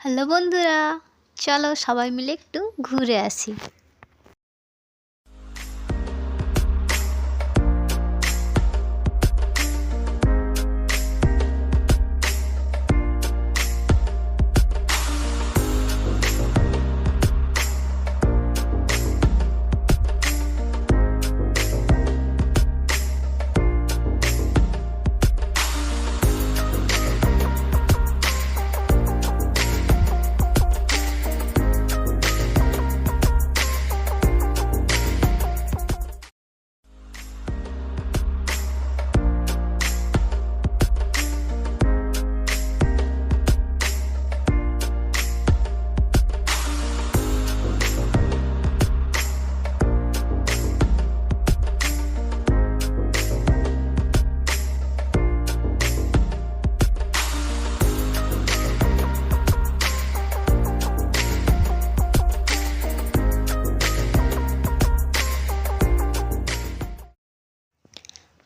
Hello বন্ধুরা চলো সবাই মিলে একটু ঘুরে আসি।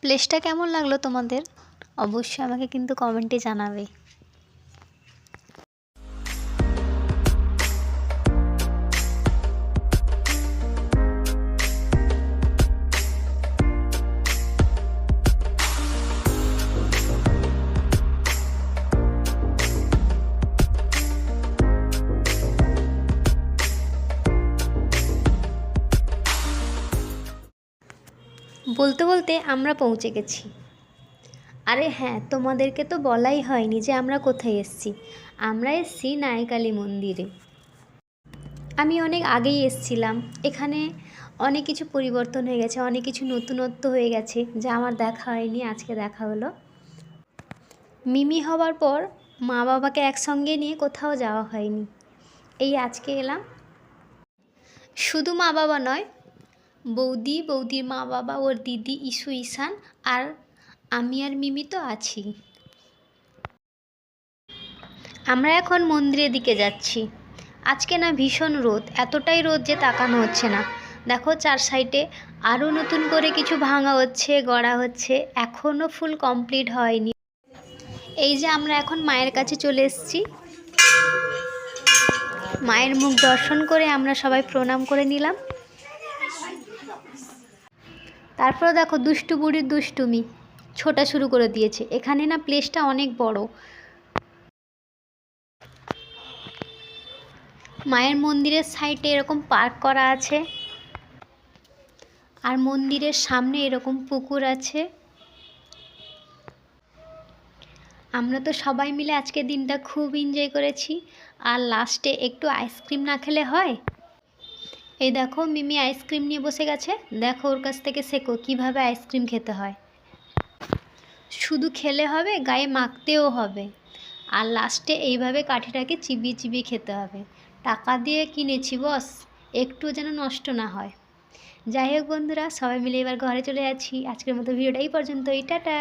প্লেসটা কেমন লাগল তোমাদের? অবশ্যই আমাকে কিন্তু কমেন্টে জানাবে। বলতে বলতে আমরা পৌঁছে গেছি। আরে হ্যাঁ তোমাদেরকে তো বলাই হয়নি যে আমরা কোথায় এসেছি। আমরা এসেছি নায়কালী মন্দিরে। আমি অনেক আগেই এসছিলাম। এখানে অনেক কিছু পরিবর্তন হয়ে গেছে, অনেক কিছু নতুনত্ব হয়ে গেছে যা আমার দেখা হয়নি, আজকে দেখা হলো। মিমি হওয়ার পর মা বাবাকে একসঙ্গে নিয়ে কোথাও যাওয়া হয়নি। এই আজকে এলাম। শুধু মা বাবা নয় বৌদি, বৌদির মা বাবা ওর দিদি ইসু ইসান আর আমি আর মিমি তো আছি। আমরা এখন মন্দিরের দিকে যাচ্ছি। আজকে না ভীষণ রোদ, এতটাই রোদ যে তাকানো হচ্ছে না। দেখো চার সাইডে আরও নতুন করে কিছু ভাঙা হচ্ছে, গড়া হচ্ছে, এখনও ফুল কমপ্লিট হয়নি। এই যে আমরা এখন মায়ের কাছে চলে এসেছি। মায়ের মুখ দর্শন করে আমরা সবাই প্রণাম করে নিলাম। তারপর দেখো দুষ্টু বুড়ির দুষ্টুমি। ছোটা শুরু করে দিয়েছে। এখানে না প্লেসটা অনেক বড়। মায়ের মন্দিরের সাইডে এরকম পার্ক করা আছে। আর মন্দিরের সামনে এরকম পুকুর আছে। আমরা তো সবাই মিলে আজকে দিনটা খুব এনজয় করেছি। আর লাস্টে একটু আইসক্রিম না খেলে হয়? এই দেখো, মিমি আইসক্রিম নিয়ে বসে গেছে। দেখো ওর কাছ থেকে শেখো, কীভাবে আইসক্রিম খেতে হয়। শুধু খেলে হবে, গায়ে মাখতেও হবে। আর লাস্টে এইভাবে কাঠিটাকে চিবিয়ে চিবিয়ে খেতে হবে। টাকা দিয়ে কিনেছি, বস। একটু যেন নষ্ট না হয়। যাই হোক বন্ধুরা, সবাই মিলে এবার ঘরে চলে যাচ্ছি। আজকের মতো ভিডিওটা এই পর্যন্তই। টাটা!